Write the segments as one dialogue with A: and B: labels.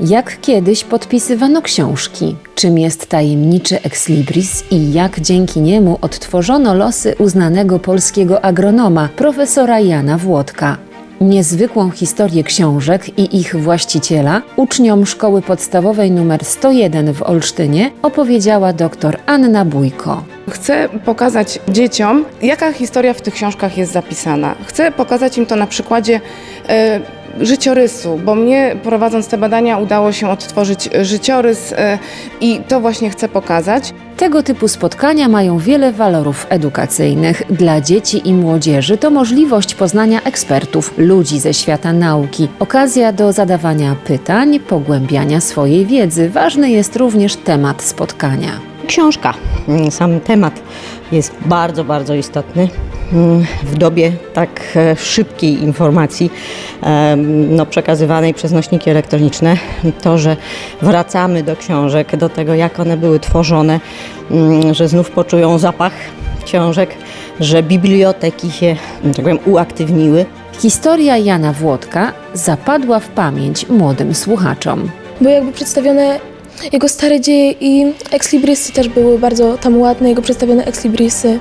A: Jak kiedyś podpisywano książki? Czym jest tajemniczy Ex Libris i jak dzięki niemu odtworzono losy uznanego polskiego agronoma, profesora Jana Włodka? Niezwykłą historię książek i ich właściciela uczniom szkoły podstawowej nr 101 w Olsztynie opowiedziała dr Anna Bójko.
B: Chcę pokazać dzieciom, jaka historia w tych książkach jest zapisana. Chcę pokazać im to na przykładzie e, życiorysu, bo mnie prowadząc te badania udało się odtworzyć życiorys e, i to właśnie chcę pokazać.
A: Tego typu spotkania mają wiele walorów edukacyjnych. Dla dzieci i młodzieży to możliwość poznania ekspertów, ludzi ze świata nauki, okazja do zadawania pytań, pogłębiania swojej wiedzy. Ważny jest również temat spotkania.
C: Książka, mm, sam temat jest bardzo, bardzo istotny. W dobie tak e, szybkiej informacji em, no, przekazywanej przez nośniki elektroniczne, to, że wracamy do książek, do tego, jak one były tworzone, mm, że znów poczują zapach książek, że biblioteki się, że tak powiem, uaktywniły.
A: Historia Jana Włodka zapadła w pamięć młodym słuchaczom.
D: Były jakby przedstawione jego stare dzieje i ekslibrisy też były bardzo tam ładne. Jego przedstawione ekslibrisy,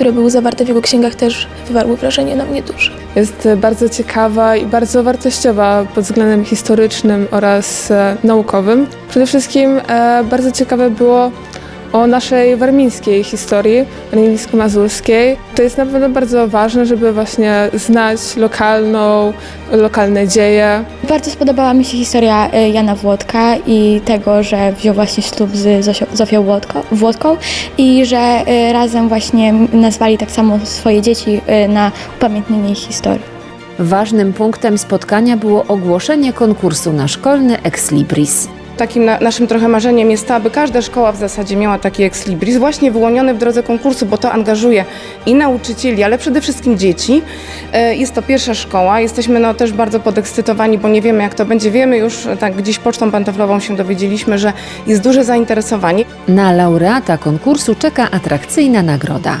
D: które były zawarte w jego księgach też wywarły wrażenie na mnie duże.
E: Jest e, bardzo ciekawa i bardzo wartościowa pod względem historycznym oraz e, naukowym. Przede wszystkim e, bardzo ciekawe było o naszej warmińskiej historii, warmińsko-mazurskiej. To jest na pewno bardzo ważne, żeby właśnie znać lokalną, lokalne dzieje.
F: Bardzo spodobała mi się historia e, Jana Włodka i tego, że wziął właśnie ślub z Zosią, Zofią Włodko, Włodką i że e, razem właśnie nazwali tak samo swoje dzieci e, na upamiętnienie ich historii.
A: Ważnym punktem spotkania było ogłoszenie konkursu na szkolny Ex Libris.
B: Takim na, naszym trochę marzeniem jest to, aby każda szkoła w zasadzie miała taki ex libris, właśnie wyłoniony w drodze konkursu, bo to angażuje i nauczycieli, ale przede wszystkim dzieci. E, Jest to pierwsza szkoła, jesteśmy no, też bardzo podekscytowani, bo nie wiemy jak to będzie. Wiemy już, tak gdzieś pocztą pantoflową się dowiedzieliśmy, że jest duże zainteresowanie.
A: Na laureata konkursu czeka atrakcyjna nagroda.